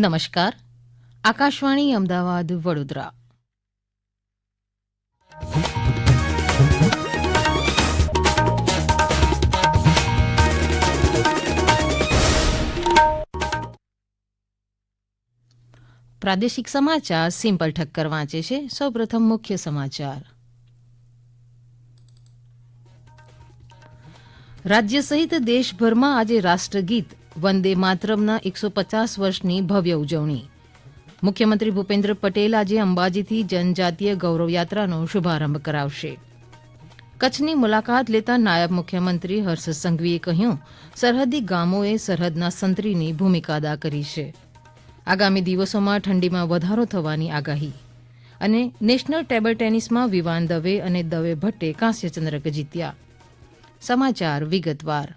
નમસ્કાર. આકાશવાણી અમદાવાદ, વડોદરા. પ્રાદેશિક સમાચાર સિમ્પલ ઠક્કર વાંચે છે. સૌપ્રથમ મુખ્ય સમાચાર. રાજ્ય સહિત દેશભરમાં આજે રાષ્ટ્રગીત વંદે માતરમના એકસો પચાસ વર્ષની ભવ્ય ઉજવણી. મુખ્યમંત્રી ભૂપેન્દ્ર પટેલ આજે અંબાજીથી જનજાતીય ગૌરવયાત્રાનો શુભારંભ કરાવશે. કચ્છની મુલાકાત લેતા નાયબ મુખ્યમંત્રી હર્ષ સંઘવીએ કહ્યું, સરહદી ગામોએ સરહદના સંત્રીની ભૂમિકા અદા કરી છે. આગામી દિવસોમાં ઠંડીમાં વધારો થવાની આગાહી. અને નેશનલ ટેબલ ટેનિસમાં વિવાન દવે અને દવે ભટ્ટે કાંસ્યચંદ્રક જીત્યા. સમાચાર વિગતવાર.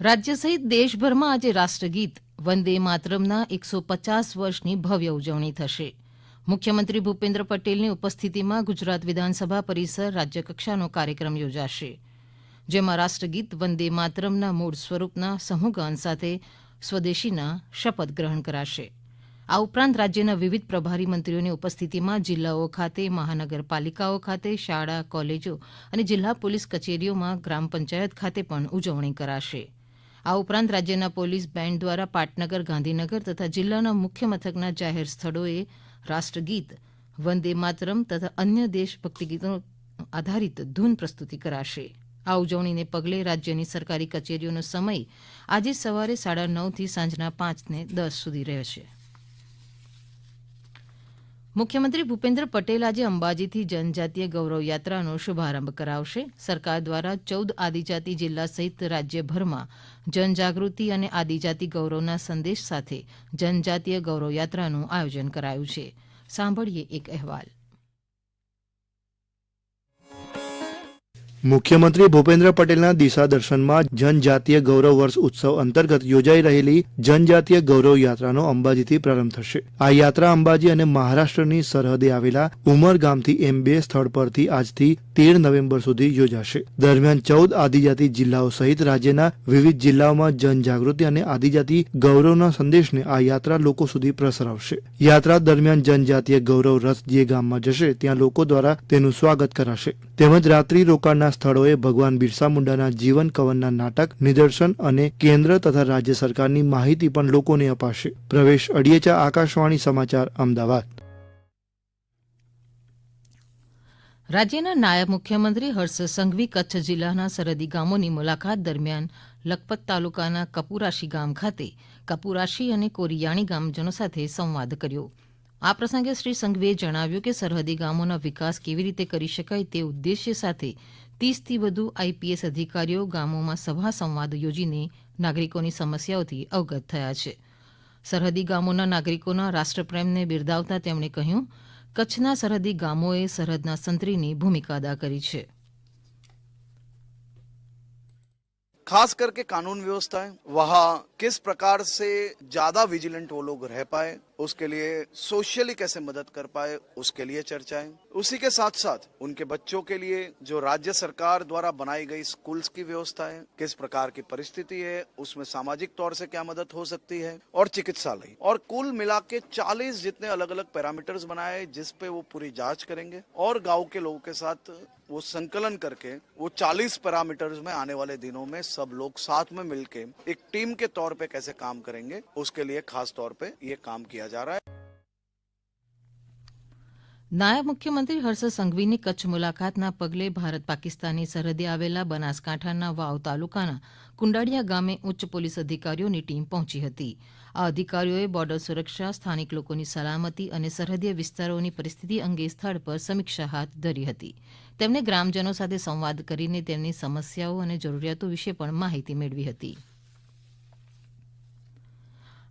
રાજ્ય સહિત દેશભરમાં આજે રાષ્ટ્રગીત વંદે માતરમના એકસો પચાસ વર્ષની ભવ્ય ઉજવણી થશે. મુખ્યમંત્રી ભૂપેન્દ્ર પટેલની ઉપસ્થિતિમાં ગુજરાત વિધાનસભા પરિસર રાજ્યકક્ષાનો કાર્યક્રમ યોજાશે. જેમાં રાષ્ટ્રગીત વંદે માતરમના મૂળ સ્વરૂપના સમૂહગાન સાથે સ્વદેશીના શપથ ગ્રહણ કરાશે. આ ઉપરાંત રાજ્યના વિવિધ પ્રભારી મંત્રીઓની ઉપસ્થિતિમાં જિલ્લાઓ ખાતે, મહાનગરપાલિકાઓ ખાતે, શાળા, કોલેજો અને જિલ્લા પોલીસ કચેરીઓમાં ગ્રામ પંચાયત ખાતે પણ ઉજવણી કરાશે. આ ઉપરાંત રાજ્યના પોલીસ બેન્ડ દ્વારા પાટનગર, ગાંધીનગર તથા જિલ્લાના મુખ્ય મથકના જાહેર સ્થળોએ રાષ્ટ્રગીત વંદે માતરમ તથા અન્ય દેશભક્તિ ગીતો આધારિત ધૂન પ્રસ્તુતિ કરાશે. આ ઉજવણીને પગલે રાજ્યની સરકારી કચેરીઓનો સમય આજે સવારે સાડા નવથી સાંજના પાંચને દસ સુધી રહેશે. મુખ્યમંત્રી ભૂપેન્દ્ર પટેલ આજે અંબાજીથી જનજાતીય ગૌરવ યાત્રાનો શુભારંભ કરાવશે. સરકાર દ્વારા ચૌદ આદિજાતિ જિલ્લા સહિત રાજ્યભરમાં જનજાગૃતિ અને આદિજાતિ ગૌરવના સંદેશ સાથે જનજાતીય ગૌરવ યાત્રાનું આયોજન કરાયું છે. સાંભળીએ એક અહેવાલ. મુખ્યમંત્રી ભૂપેન્દ્ર પટેલના દિશા દર્શનમાં જનજાતીય ગૌરવ વર્ષ ઉત્સવ અંતર્ગત યોજાઈ રહેલી જનજાતીય ગૌરવ યાત્રાનો અંબાજીથી પ્રારંભ થશે. આ યાત્રા અંબાજી અને મહારાષ્ટ્રની સરહદે આવેલા ઉમર ગામથી એમ બે સ્થળ પરથી આજથી તેર નવેમ્બર સુધી યોજાશે. દરમિયાન ચૌદ આદિજાતિ જિલ્લાઓ સહિત રાજ્યના વિવિધ જિલ્લાઓમાં જનજાગૃતિ અને આદિજાતિ ગૌરવના સંદેશને આ યાત્રા લોકો સુધી પ્રસરાવશે. યાત્રા દરમિયાન જનજાતીય ગૌરવ રથ જે ગામમાં જશે, ત્યાં લોકો દ્વારા તેનું સ્વાગત કરાશે. તેમજ રાત્રિ રોકાણના સ્થળોએ ભગવાન બિરસા મુંડાના જીવન કવનના નાટક, નિદર્શન અને કેન્દ્ર તથા રાજ્ય સરકારની માહિતી પણ લોકોને અપાશે. પ્રવેશ અડિયેચા, આકાશવાણી સમાચાર, અમદાવાદ. રાજ્યના નાયબ મુખ્યમંત્રી હર્ષ સંઘવી કચ્છ જિલ્લાના સરહદી ગામોની મુલાકાત દરમિયાન લખપત તાલુકાના કપુરાશી ગામ ખાતે કપુરાશી અને કોરિયાણી ગામજનો સાથે સંવાદ કર્યો. આ પ્રસંગે શ્રી સંઘવીએ જણાવ્યું કે સરહદી ગામોના વિકાસ કેવી રીતે કરી શકાય તે ઉદ્દેશ્ય સાથે ત્રીસથી વધુ આઈપીએસ અધિકારીઓ ગામોમાં સભા સંવાદ યોજીને નાગરિકોની સમસ્યાઓથી અવગત થયા છે સરહદી ગામોના નાગરિકોના રાષ્ટ્રપ્રેમને બિરદાવતા તેમણે કહ્યું કચ્છના સરહદી ગામોએ સરહદના સંત્રીની ભૂમિકા અદા કરી છે खास करके कानून व्यवस्था है वहाँ किस प्रकार से ज्यादा विजिलेंट वो लोग रह पाए उसके लिए सोशली कैसे मदद कर पाए, उसके लिए चर्चाएँ। उसी के साथ साथ उनके बच्चों के लिए जो राज्य सरकार द्वारा बनाई गई स्कूल्स की व्यवस्था है किस प्रकार की परिस्थिति है, उसमें सामाजिक तौर से क्या मदद हो सकती है, और चिकित्सालय। और कुल मिला के चालीस जितने अलग अलग पैरामीटर्स बनाए, जिस पे वो पूरी जाँच करेंगे, और गाँव के लोगों के साथ वो संकलन करके, वो 40 पैरामीटर्स में आने वाले दिनों में सब लोग साथ में मिलके, एक टीम के तौर पे कैसे काम करेंगे, उसके लिए खास तौर पे ये काम किया जा रहा है નાયબ મુખ્યમંત્રી હર્ષ સંઘવીની કચ્છ મુલાકાતના પગલે ભારત પાકિસ્તાનની સરહદે આવેલા બનાસકાંઠાના વાવ તાલુકાના કુંડાળિયા ગામે ઉચ્ચ પોલીસ અધિકારીઓની ટીમ પહોંચી હતી આ અધિકારીઓએ બોર્ડર સુરક્ષા સ્થાનિક લોકોની સલામતી અને સરહદીય વિસ્તારોની પરિસ્થિતિ અંગે સ્થળ પર સમીક્ષા હાથ ધરી હતી તેમણે ગ્રામજનો સાથે સંવાદ કરીને તેમની સમસ્યાઓ અને જરૂરિયાતો વિશે પણ માહિતી મેળવી હતી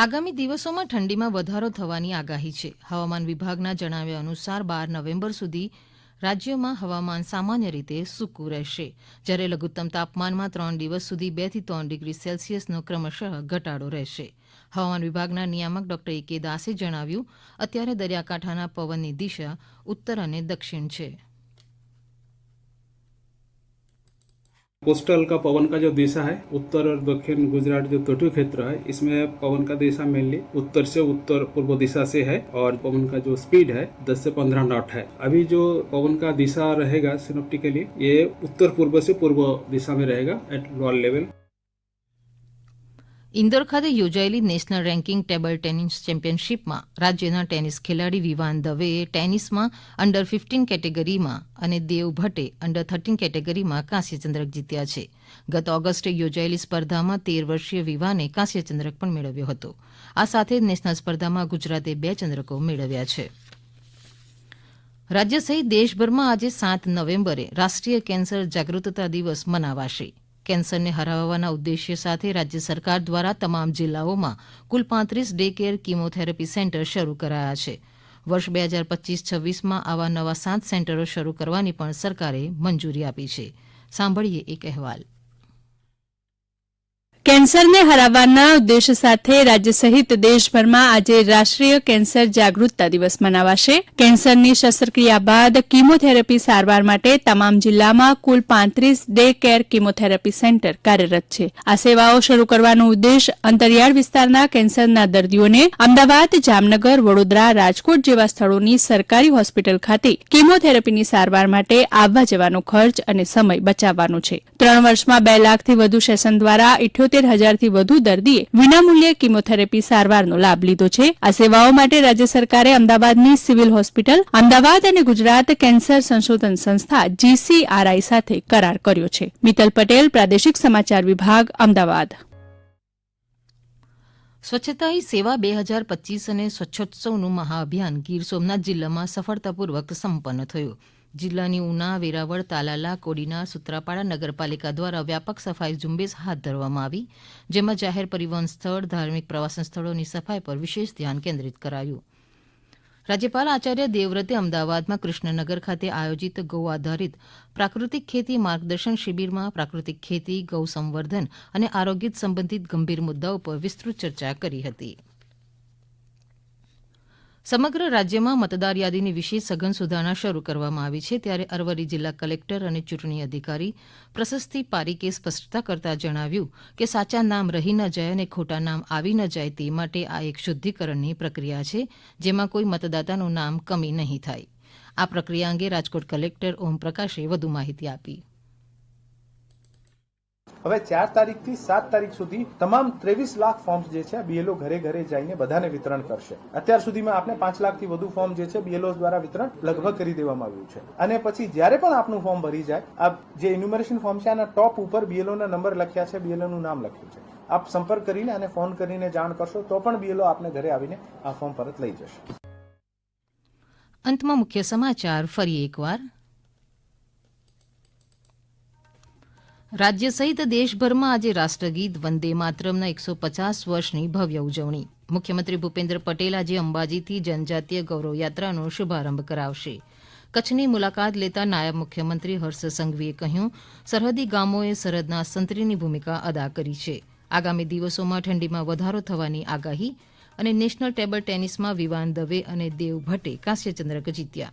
આગામી દિવસોમાં ઠંડીમાં વધારો થવાની આગાહી છે. હવામાન વિભાગના જણાવ્યા અનુસાર બાર નવેમ્બર સુધી રાજ્યમાં હવામાન સામાન્ય રીતે સૂકું રહેશે. જ્યારે લઘુત્તમ તાપમાનમાં ત્રણ દિવસ સુધી બેથી ત્રણ ડિગ્રી સેલ્સિયસનો ક્રમશઃ ઘટાડો રહેશે. હવામાન વિભાગના નિયામક ડોક્ટર એ કે દાસે જણાવ્યું, અત્યારે દરિયાકાંઠાના પવનની દિશા ઉત્તર અને દક્ષિણ છે. कोस्टल का पवन का जो दिशा है, उत्तर और दक्षिण गुजरात जो तटीय क्षेत्र है, इसमें पवन का दिशा मेनली उत्तर से उत्तर पूर्व दिशा से है और पवन का जो स्पीड है 10 से 15 नॉट है। अभी जो पवन का दिशा रहेगा सिनोप्टिकली ये उत्तर पूर्व से पूर्व दिशा में रहेगा एट लोअर लेवल ઇન્દોર ખાતે યોજાયેલી નેશનલ રેન્કિંગ ટેબલ ટેનિસ ચેમ્પિયનશિપમાં રાજ્યના ટેનિસ ખેલાડી વિવાન દવેએ ટેનિસમાં અંડર ફિફ્ટીન કેટેગરીમાં અને દેવ ભટ્ટે અંડર થર્ટીન કેટેગરીમાં કાંસ્યચંદ્રક જીત્યા છે. ગત ઓગસ્ટે યોજાયેલી સ્પર્ધામાં તેર વર્ષીય વિવાને કાંસ્યચંદ્રક પણ મેળવ્યો હતો. આ સાથે નેશનલ સ્પર્ધામાં ગુજરાતે બે ચંદ્રકો મેળવ્યા છે. રાજ્ય સહિત દેશભરમાં આજે સાત નવેમ્બરે રાષ્ટ્રીય કેન્સર જાગૃતતા દિવસ મનાવાશે. કેન્સરને હરાવવાના ઉદ્દેશ્ય સાથે રાજ્ય સરકાર દ્વારા તમામ જિલ્લાઓમાં કુલ પાંત્રીસ ડે કેર કિમોથેરાપી સેન્ટર શરૂ કરાયા છે. વર્ષ બે હજાર પચીસ છવ્વીસમાં આવા નવા સાત સેન્ટરો શરૂ કરવાની પણ સરકારે મંજૂરી આપી છે. સાંભળીએ એક અહેવાલ. કેન્સરને હરાવવાના ઉદ્દેશ સાથે રાજ્ય સહિત દેશભરમાં આજે રાષ્ટ્રીય કેન્સર જાગૃતતા દિવસ મનાવાશે. કેન્સરની શસ્ત્રક્રિયા બાદ કીમોથેરાપી સારવાર માટે તમામ જિલ્લામાં કુલ પાંત્રીસ ડે કેર કીમોથેરાપી સેન્ટર કાર્યરત છે. આ સેવાઓ શરૂ કરવાનો ઉદ્દેશ અંતરિયાળ વિસ્તારના કેન્સરના દર્દીઓને અમદાવાદ, જામનગર, વડોદરા, રાજકોટ જેવા સ્થળોની સરકારી હોસ્પિટલ ખાતે કીમોથેરાપીની સારવાર માટે આવવા જવાનો ખર્ચ અને સમય બચાવવાનો છે. ત્રણ વર્ષમાં બે લાખથી વધુ સેશન દ્વારા ઇઠ્યોતેર હજારથી વધુ દર્દીએ વિનામૂલ્યે કિમોથેરેપી સારવારનો લાભ લીધો છે. આ સેવાઓ માટે રાજ્ય સરકારે અમદાવાદની સિવિલ હોસ્પિટલ, અમદાવાદ અને ગુજરાત કેન્સર સંશોધન સંસ્થા જીસીઆરઆઈ સાથે કરાર કર્યો છે. મિત્તલ પટેલ, પ્રાદેશિક સમાચાર વિભાગ, અમદાવાદ. સ્વચ્છતા સેવા બે હજાર પચીસ અને સ્વચ્છોત્સવનું મહાઅભિયાન ગીર સોમનાથ જિલ્લામાં સફળતાપૂર્વક સંપન્ન થયું. જિલ્લાની ઉના, વેરાવળ, તાલાલા કોડીનાર સુત્રાપાડા નગરપાલિકા દ્વારા વ્યાપક સફાઈ ઝુંબેશ હાથ ધરવામાં આવી, જેમાં જાહેર પરિવહન સ્થળ, ધાર્મિક પ્રવાસન સ્થળોની સફાઈ પર વિશેષ ધ્યાન કેન્દ્રિત કરાયું. રાજ્યપાલ આચાર્ય દેવવ્રતે અમદાવાદમાં કૃષ્ણનગર ખાતે આયોજિત ગૌ આધારિત પ્રાકૃતિક ખેતી માર્ગદર્શન શિબિરમાં પ્રાકૃતિક ખેતી, ગૌ સંવર્ધન અને આરોગ્ય સંબંધિત ગંભીર મુદ્દાઓ પર વિસ્તૃત ચર્ચા કરી હતી. સમગ્ર રાજ્યમાં મતદાર યાદીની વિશેષ સઘન સુધારણા શરૂ કરવામાં આવી છે. ત્યારે અરવલ્લી જિલ્લા કલેક્ટર અને ચૂંટણી અધિકારી પ્રશસ્તિ પારીકે સ્પષ્ટતા કરતા જણાવ્યું કે સાચા નામ રહી ન જાય અને ખોટા નામ આવી ન જાય તે માટે આ એક શુદ્ધિકરણની પ્રક્રિયા છે, જેમાં કોઈ મતદાતાનું નામ કમી નહીં થાય. આ પ્રક્રિયા અંગે રાજકોટ કલેક્ટર ઓમપ્રકાશે વધુ માહિતી આપી. હવે ચાર તારીખથી સાત તારીખ સુધી તમામ ત્રેવીસ લાખ ફોર્મ્સ જે છે બીએલઓ ઘરે ઘરે જઈને બધાને વિતરણ કરશે. અત્યાર સુધીમાં આપણે પાંચ લાખથી વધુ ફોર્મ જે છે બીએલઓ દ્વારા વિતરણ લગભગ કરી દેવામાં આવ્યું છે. અને પછી જ્યારે પણ આપનું ફોર્મ ભરી જાય આ જે ઇન્યુમરેશન ફોર્મ છે, આના ટોપ ઉપર બીએલઓ ના નંબર લખ્યા છે બીએલઓ નું નામ લખ્યું છે. આપ સંપર્ક કરીને અને ફોન કરીને જાણ કરશો, તો પણ બીએલઓ આપને ઘરે આવીને આ ફોર્મ પરત લઈ જશે. અંતમાં મુખ્ય સમાચાર, ફરી એકવાર. રાજ્ય સહિત દેશભરમાં આજે રાષ્ટ્રગીત વંદે માતરમના એકસો પચાસ વર્ષની ભવ્ય ઉજવણી. મુખ્યમંત્રી ભૂપેન્દ્ર પટેલ આજે અંબાજીથી જનજાતીય ગૌરવ યાત્રાનો શુભારંભ કરાવશે. કચ્છની મુલાકાત લેતા નાયબ મુખ્યમંત્રી હર્ષ સંઘવીએ કહ્યું, સરહદી ગામોએ સરહદના સંતરીની ભૂમિકા અદા કરી છે. આગામી દિવસોમાં ઠંડીમાં વધારો થવાની આગાહી અને નેશનલ ટેબલ ટેનિસમાં વિવાન દવે અને દેવ ભટ્ટે કાંસ્યચંદ્રક જીત્યા.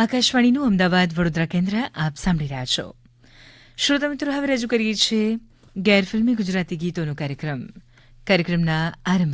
આકાશવાણીનું અમદાવાદ વડોદરા કેન્દ્ર આપ સાંભળી રહ્યા છો. શ્રોતા મિત્રો, હવે રજૂ કરીએ છીએ ગેરફિલ્મી ગુજરાતી ગીતોનો કાર્યક્રમ. કાર્યક્રમના આરંભ